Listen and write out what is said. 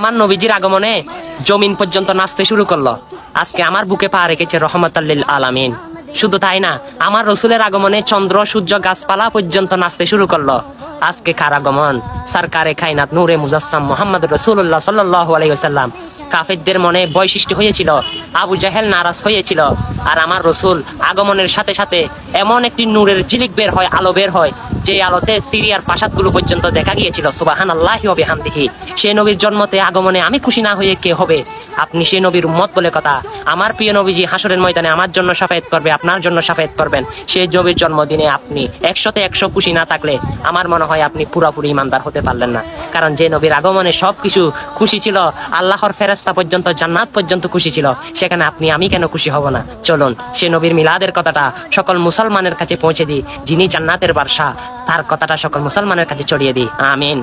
আমার নবীজির আগমনে জমিন পর্যন্ত নাচতে শুরু করল। আজকে আমার বুকে পা রেখেছে রহমত আলামিন। শুধু তাই না, আমার রসুলের আগমনে চন্দ্র, সূর্য, গাছপালা পর্যন্ত নাচতে শুরু করল। আজকে কার আগমন? সরকারে খাইনাত নূরে মুজাসম মোহাম্মদ রসুল্লাহ সাল্লাহ আলাইহি ওয়াসাল্লাম। কাফেরদের মনে বৈশিষ্ট্য হয়েছিল। আবু জাহেল নারাজ হয়েছিল। আর আমার রসুল আগমনের সাথে সাথে এমন একটি নূরের ঝিলিক বের হয়, আলো বের হয়, যে আলোতে সিরিয়ার প্রাসাদগুলো পর্যন্ত দেখা গিয়েছিল। সুবাহান আল্লাহ বিহামদিহি। সে নবীর জন্মতে আগমনে আমি খুশি না হয়ে কে হবে? আপনি সে নবীর উম্মত বলে কথা। আমার প্রিয় নবীজি হাসরের ময়দানে আমার জন্য সাফায়াত করবে, আপনার জন্য সাফায়াত করবেন। সে নবীর জন্মদিনে আপনি একশোতে একশো খুশি না থাকলে আমার মনে হয় আপনি পুরোপুরি ইমানদার হতে পারলেন না। কারণ যে নবীর আগমনে সবকিছু খুশি ছিল, আল্লাহর ফেরেস্তা পর্যন্ত, জান্নাত পর্যন্ত খুশি ছিল। সেখানে আপনি, আমি কেন খুশি হব না? চলুন, সে নবীর মিলাদের কথাটা সকল মুসলমানের কাছে পৌঁছে দিই, যিনি জান্নাতের বাসা তার কথাটা সকল মুসলমানের কাছে ছড়িয়ে দিই। আমিন।